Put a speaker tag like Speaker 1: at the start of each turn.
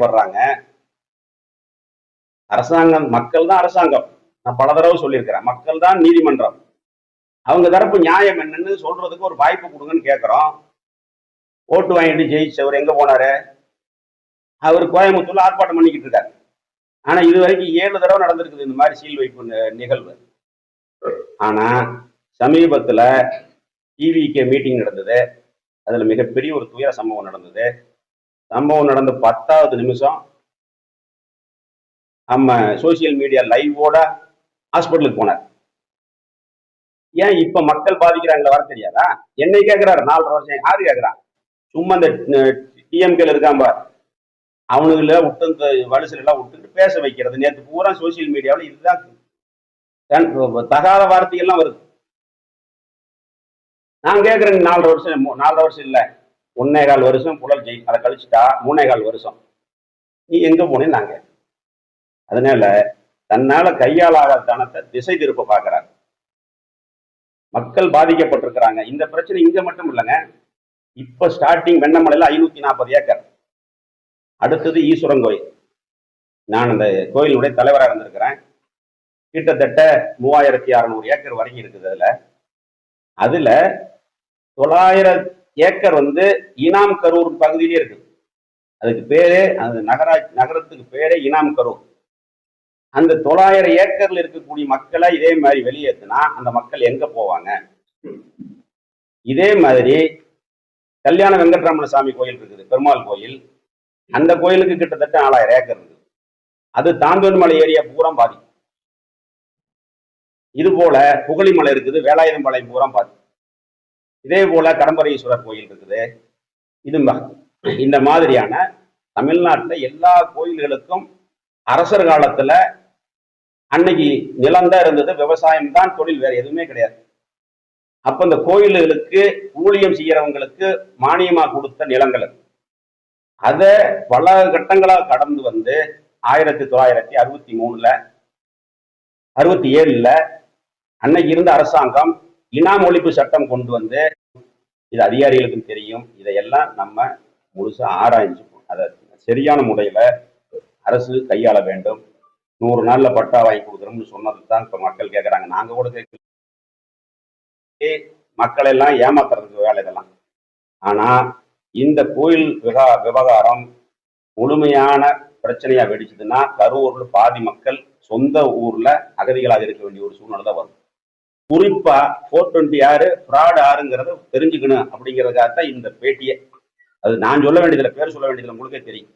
Speaker 1: படுறாங்க அரசாங்கம் மக்கள் தான் அரசாங்கம். நான் பல தடவை சொல்லியிருக்கிறேன். மக்கள் தான் நீதிமன்றம். அவங்க தரப்பு நியாயம் என்னன்னு சொல்றதுக்கு ஒரு வாய்ப்பு கொடுங்கன்னு கேட்குறோம். ஓட்டு வாங்கிட்டு ஜெயிச்சவர் எங்க போனாரு? அவர் கோயம்புத்தூர்ல ஆர்ப்பாட்டம் பண்ணிக்கிட்டு இருக்காரு. ஆனா இது வரைக்கும் ஏழு தடவை நடந்திருக்குது இந்த மாதிரி சீல் வைப்பு நிகழ்வு. ஆனா சமீபத்துல டிவிகே மீட்டிங் நடந்தது. அதுல மிகப்பெரிய ஒரு துயர சம்பவம் நடந்தது. சம்பவம் நடந்த பத்தாவது நிமிஷம் நம்ம சோசியல் மீடியா லைவோட ஹாஸ்பிட்டலுக்கு போனார். ஏன் இப்ப மக்கள் பாதிக்கிறாங்களா வர தெரியாதா? என்னை கேட்கிறாரு நாலரை வருஷம் யாரு கேட்கறான் சும்மா இந்த டிஎம்கேல இருக்கான் பார். அவனுங்கள விட்டு இந்த வலுசல் எல்லாம் விட்டுட்டு பேச வைக்கிறது. நேற்று பூரா சோசியல் மீடியாவில் இதுதான். தகாத வார்த்தைகள்லாம் வருது. நான் கேட்கறேன் நாலரை வருஷம் நாலரை வருஷம் இல்ல. ஒன்னே கால் வருஷம் புலல் ஜெய் அதை கழிச்சுட்டா மூணே கால் வருஷம். நீ எங்க போனேன்னு நாங்க. அதனால தன்னால கையாளாத தனத்தை திசை திருப்ப பாக்குறாங்க. மக்கள் பாதிக்கப்பட்டிருக்கிறாங்க. இந்த பிரச்சனை இங்க மட்டும் இல்லைங்க. இப்ப ஸ்டார்டிங் வெண்ணமலையில ஐநூத்தி நாற்பது ஏக்கர். அடுத்தது ஈஸ்வரன் கோயில். நான் அந்த கோயிலுடைய தலைவராக இருந்திருக்கிறேன். கிட்டத்தட்ட மூவாயிரத்தி அறநூறு ஏக்கர் வரைக்கும் இருக்குது அதுல. அதுல தொள்ளாயிரத்தி ஏக்கர் வந்து இனாம் கரூர் பகுதியிலே இருக்கு. அதுக்கு பேரே அந்த நகரா நகரத்துக்கு பேரே இனாம் கரூர். அந்த தொள்ளாயிரம் ஏக்கர்ல இருக்கக்கூடிய மக்களை இதே மாதிரி வெளியேற்றினா அந்த மக்கள் எங்க போவாங்க? இதே மாதிரி கல்யாண வெங்கட்ரமண சாமி கோயில் இருக்குது பெருமாள் கோயில். அந்த கோயிலுக்கு கிட்டத்தட்ட நாலாயிரம் ஏக்கர் இருக்குது அது தாந்தோன்மலை ஏரியா பூரா பாதி. இது போல புகழிமலை இருக்குது வேலாயுதம்பாளையம் பூரா பாதி. இதே போல கடம்பரீஸ்வரர் கோயில் இருக்குது. இது இந்த மாதிரியான தமிழ்நாட்டுல எல்லா கோயில்களுக்கும் அரசர் காலத்துல அன்னைக்கு நிலம் தான் இருந்தது விவசாயம் தான் தொழில் வேற எதுவுமே கிடையாது. அப்ப இந்த கோயில்களுக்கு ஊழியம் செய்யறவங்களுக்கு மானியமா கொடுத்த நிலங்கள் அதை பல கட்டங்களா கடந்து வந்து ஆயிரத்தி தொள்ளாயிரத்தி அறுபத்தி மூணுல அறுபத்தி ஏழுல அன்னைக்கு இருந்த அரசாங்கம் இனாம் ஒழிப்பு சட்டம் கொண்டு வந்து இது அதிகாரிகளுக்கும் தெரியும். இதையெல்லாம் நம்ம முழுசா ஆராய்ஞ்சு அதை சரியான முறையில அரசு கையாள வேண்டும். நூறு நாள்ல பட்டா வாங்கி கொடுக்குறோம்னு சொன்னது தான் இப்ப மக்கள் கேட்குறாங்க நாங்க கூட கேட்கல. மக்களை எல்லாம் ஏமாத்துறதுக்கு வேலை இதெல்லாம். ஆனா இந்த கோயில் விவகா விவகாரம் முழுமையான பிரச்சனையா வெடிச்சதுன்னா கரூர்ல பாதி மக்கள் சொந்த ஊர்ல அகதிகளாக இருக்க வேண்டிய ஒரு சூழ்நிலை தான் வரும். குறிப்பா ஃபோர் டுவெண்ட்டி ஆறு ஃப்ராட் ஆறுங்கிறத தெரிஞ்சுக்கணும் அப்படிங்கிறதுக்காக தான் இந்த பேட்டியை. அது நான் சொல்ல வேண்டியதில்லை பேர் சொல்ல வேண்டியதில்லை உங்களுக்கே தெரியும்.